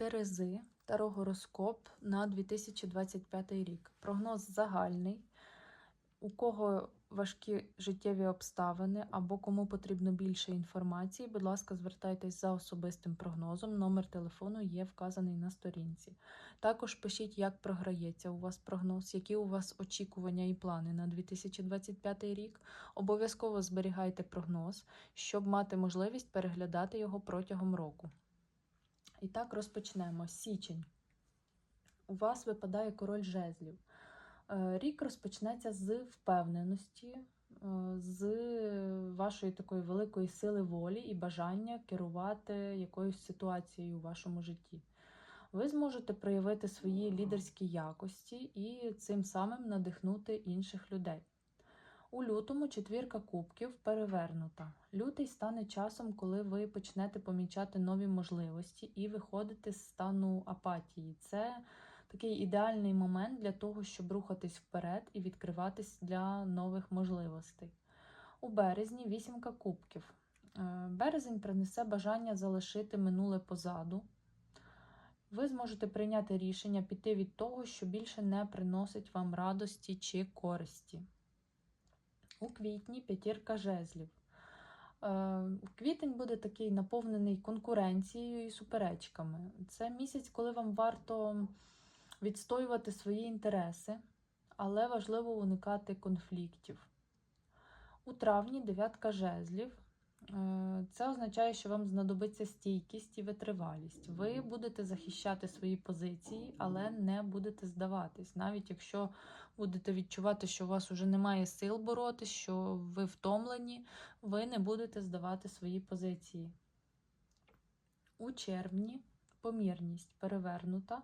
Терези Тарогороскоп на 2025 рік. Прогноз загальний. У кого важкі життєві обставини або кому потрібно більше інформації, будь ласка, звертайтесь за особистим прогнозом. Номер телефону є вказаний на сторінці. Також пишіть, як програється у вас прогноз, які у вас очікування і плани на 2025 рік. Обов'язково зберігайте прогноз, щоб мати можливість переглядати його протягом року. І так розпочнемо. Січень. У вас випадає король жезлів. Е, Рік розпочнеться з впевненості, е, з вашої такої великої сили волі і бажання керувати якоюсь ситуацією у вашому житті. Ви зможете проявити свої лідерські якості і цим самим надихнути інших людей. У лютому четвірка кубків перевернута. Лютий стане часом, коли ви почнете помічати нові можливості і виходити з стану апатії. Це такий ідеальний момент для того, щоб рухатись вперед і відкриватись для нових можливостей. У березні вісімка кубків. Е, Березень принесе бажання залишити минуле позаду. Ви зможете прийняти рішення піти від того, що більше не приносить вам радості чи користі. У квітні п'ятірка жезлів. Е, Квітень буде такий наповнений конкуренцією і суперечками. Це місяць, коли вам варто відстоювати свої інтереси, але важливо уникати конфліктів. У травні дев'ятка жезлів. Е, Це означає, що вам знадобиться стійкість і витривалість. Ви будете захищати свої позиції, але не будете здаватись. Навіть якщо будете відчувати, що у вас вже немає сил боротись, що ви втомлені, ви не будете здавати свої позиції. У червні помірність перевернута.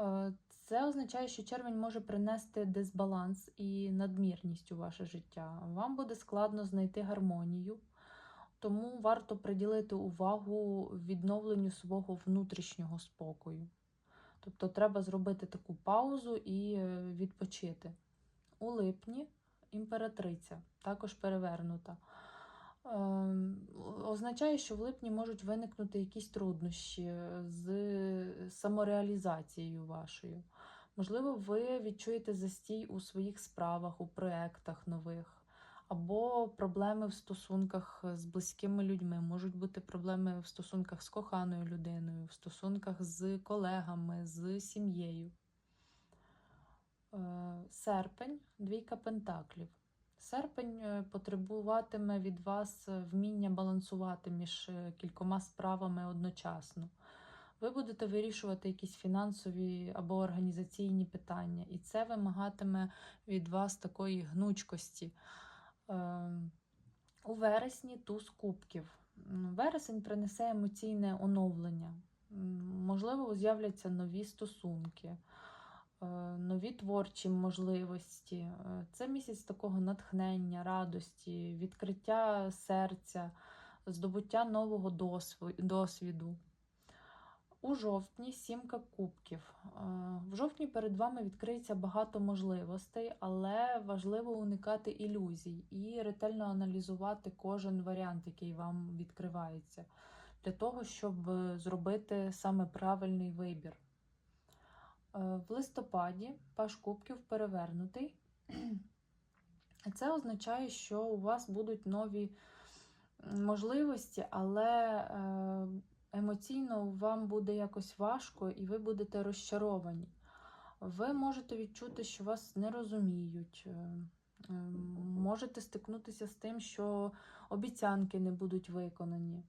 Е, Це означає, що червень може принести дисбаланс і надмірність у ваше життя. Вам буде складно знайти гармонію, тому варто приділити увагу відновленню свого внутрішнього спокою. Тобто треба зробити таку паузу і е, відпочити. У липні імператриця, також перевернута. Ем, Означає, що в липні можуть виникнути якісь труднощі з самореалізацією вашою. Можливо, ви відчуєте застій у своїх справах, у проєктах нових, або проблеми в стосунках з близькими людьми. Можуть бути проблеми в стосунках з коханою людиною, в стосунках з колегами, з сім'єю. Е, Серпень, двійка пентаклів. Серпень е, потребуватиме від вас е, вміння балансувати між е, кількома справами одночасно. Ви будете вирішувати якісь фінансові або організаційні питання, і це вимагатиме від вас такої гнучкості. Ем, У вересні туз кубків. Вересень принесе емоційне оновлення. Можливо, з'являться нові стосунки е, нові творчі можливості. Е, Це місяць такого натхнення, радості, відкриття серця, здобуття нового досвіду. У жовтні сімка кубків. Е, В жовтні перед вами відкриється багато можливостей, але важливо уникати ілюзій і ретельно аналізувати кожен варіант, який вам відкривається, для того, щоб е, зробити саме правильний вибір. Е, В листопаді паш кубків перевернутий. Це означає, що у вас будуть нові можливості, але емоційно вам буде якось важко і ви будете розчаровані. Ви можете відчути, що вас не розуміють. е, е, Можете стикнутися з тим, що обіцянки не будуть виконані.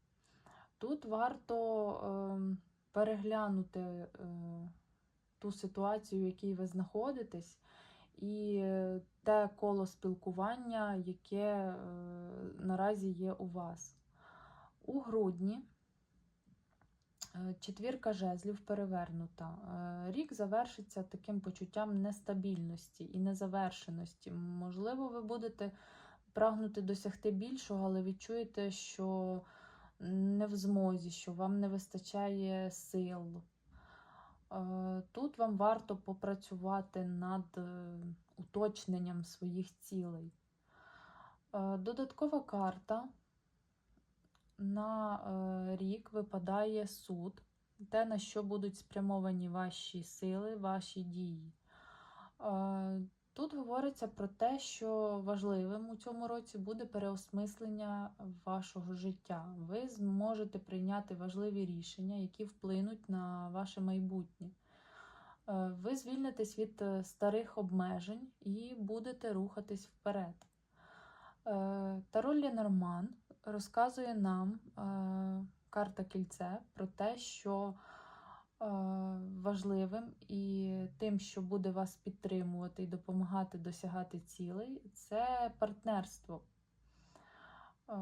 Тут варто е, переглянути. ту ситуацію, в якій ви знаходитесь, і те коло спілкування, яке наразі є у вас. У грудні четвірка жезлів перевернута. Е, Рік завершиться таким почуттям нестабільності і незавершеності. Можливо, ви будете прагнути досягти більшого, але відчуєте, що не в змозі, що вам не вистачає сил. Е, Тут вам варто попрацювати над е, уточненням своїх цілей. Е, Додаткова карта на е, рік випадає суд. те, на що будуть спрямовані ваші сили, ваші дії. Е, Тут говориться про те, що важливим у цьому році буде переосмислення вашого життя. Ви зможете прийняти важливі рішення, які вплинуть на ваше майбутнє. Е, Ви звільнитесь від старих обмежень і будете рухатись вперед. Таро Ленорман розказує нам е, карта кільце про те, що е, важливим і тим, що буде вас підтримувати і допомагати досягати цілей, це партнерство. Е,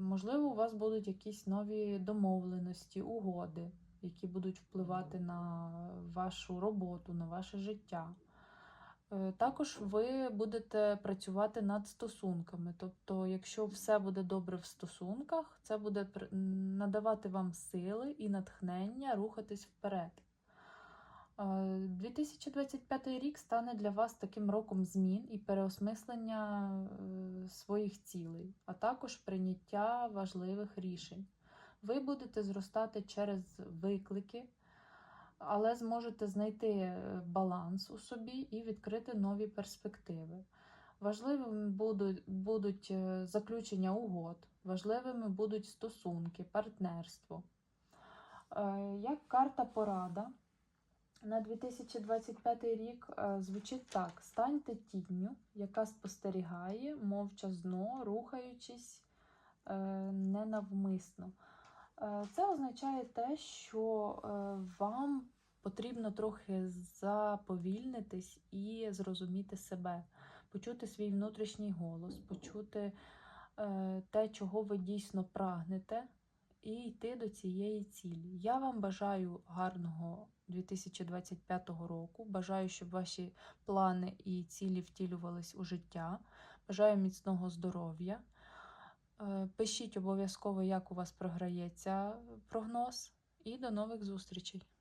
Можливо, у вас будуть якісь нові домовленості, угоди, які будуть впливати на вашу роботу, на ваше життя. Е, Також ви будете працювати над стосунками. Тобто, якщо все буде добре в стосунках, це буде надавати вам сили і натхнення рухатись вперед. Е, 2025 рік стане для вас таким роком змін і переосмислення е, своїх цілей, а також прийняття важливих рішень. Ви будете зростати через виклики, але зможете знайти е, баланс у собі і відкрити нові перспективи. Важливими будуть, будуть е, заключення угод, важливими будуть стосунки, партнерство. Е, Як карта порада на 2025 рік звучить так: станьте тінню, яка спостерігає, мовчазно, рухаючись ненавмисно. Це означає те, що вам потрібно трохи заповільнитись і зрозуміти себе, почути свій внутрішній голос, почути е, те, чого ви дійсно прагнете, і йти до цієї цілі. Я вам бажаю гарного 2025 року. Бажаю, щоб ваші плани і цілі втілювались у життя. Бажаю міцного здоров'я. Е, Пишіть обов'язково, як у вас програється прогноз, і до нових зустрічей!